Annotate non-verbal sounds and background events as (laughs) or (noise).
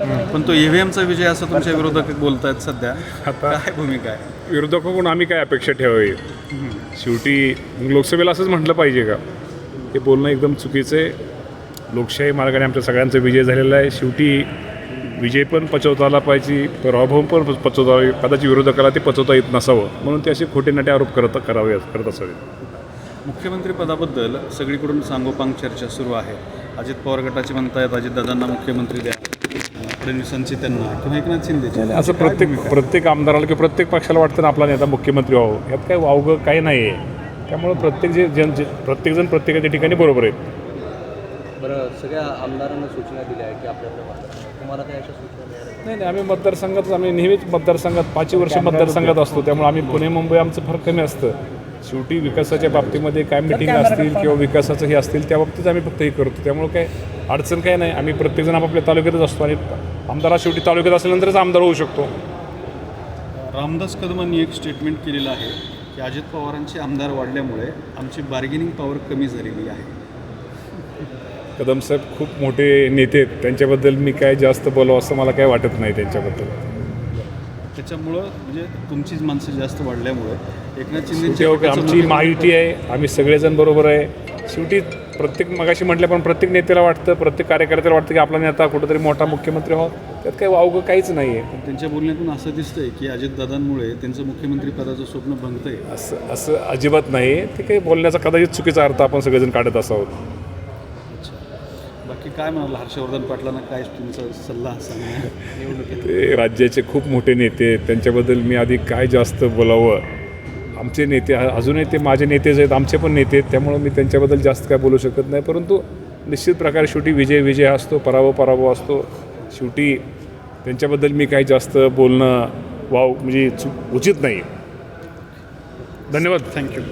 पण तो ईव्हीएमचा विजय असं तुमच्या विरोधक बोलतायत सध्या. आता काय भूमिका आहे? विरोधकाकडून आम्ही काय अपेक्षा ठेवावी? शेवटी लोकसभेला असंच म्हटलं पाहिजे का? हे बोलणं एकदम चुकीचं आहे. लोकशाही मार्गाने आमच्या सगळ्यांचा विजय झालेला आहे. शेवटी विजय पण पचवता आला पाहिजे पराभव पण पचवता कदाचित विरोधकाला ते पचवता येत नसावं. म्हणून ते असे खोटे नाटे आरोप करत करावे करत असावेत मुख्यमंत्री पदाबद्दल सगळीकडून सांगोपांग चर्चा सुरू आहे. अजित पवार गटाचे म्हणतायत अजितदादांना मुख्यमंत्री द्या. फडणवीसांची त्यांना किंवा एकनाथ शिंदेची. असं प्रत्येक प्रत्येक आमदाराला किंवा प्रत्येक पक्षाला वाटतं ना आपला नेता मुख्यमंत्री व्हावं. यात काही वावगं काही नाही आहे त्यामुळं प्रत्येक जे जन जे प्रत्येकजण प्रत्येकाच्या ठिकाणी बरोबर आहेत. बरं सगळ्या आमदारांना सूचना दिल्या आहे की आपल्याकडे तुम्हाला काही अशा सूचना नाही नाही आम्ही मतदारसंघात आम्ही नेहमीच मतदारसंघात पाचही वर्ष मतदारसंघात असतो. त्यामुळे आम्ही पुणे मुंबई आमचं फार कमी असतं. शेवटी विकासाच्या बाबतीमध्ये काय मिटिंग असतील किंवा विकासाचं हे असतील त्या बाबतीत आम्ही फक्त हे करतो. त्यामुळे काय अडचण काय नाही. आम्ही प्रत्येकजण आपापल्या तालुक्यातच असतो आणि आमदार हा शेवटी तालुक्यात असल्यानंतरच आमदार होऊ शकतो. रामदास कदमांनी एक स्टेटमेंट केलेलं आहे की अजित पवारांचे आमदार वाढल्यामुळे आमची बार्गेनिंग पॉवर कमी झालेली आहे. कदम साहेब खूप मोठे नेते आहेत. त्यांच्याबद्दल मी काय जास्त बोलावं असं मला काय वाटत नाही त्यांच्याबद्दल. त्याच्यामुळं म्हणजे तुमचीच माणसं जास्त वाढल्यामुळे एकनाथ शिंदेची अहो, आमची माहिती आहे. आम्ही सगळेजण बरोबर आहे. शेवटी प्रत्येक मगाशी म्हटलं पण प्रत्येक नेत्याला वाटतं प्रत्येक कार्यकर्त्याला वाटतं की आपला नेता कुठंतरी मोठा मुख्यमंत्री व्हावा. त्यात काही वावगं काहीच नाही आहे त्यांच्या बोलण्यातून असं दिसतंय की अजितदादांमुळे त्यांचं मुख्यमंत्री पदाचं स्वप्न भंगतंय. असं असं अजिबात नाही ते काही बोलण्याचा कदाचित चुकीचा अर्थ आपण सगळेजण काढत असावं. बाकी काय म्हणाल हर्षवर्धन पाटलांना? काय तुमचा सल्ला निवडणुकीत (laughs) ते राज्याचे खूप मोठे नेते आहेत. त्यांच्याबद्दल मी आधी काय जास्त बोलावं? आमचे नेते अजूनही ते माझे नेतेच आहेत आमचे पण नेते आहेत त्यामुळं मी त्यांच्याबद्दल जास्त काय बोलू शकत नाही. परंतु निश्चित प्रकारे शेवटी विजय विजय असतो पराभव पराभव असतो. शेवटी त्यांच्याबद्दल मी काही जास्त बोलणं वाव म्हणजे उचित नाही धन्यवाद. थँक्यू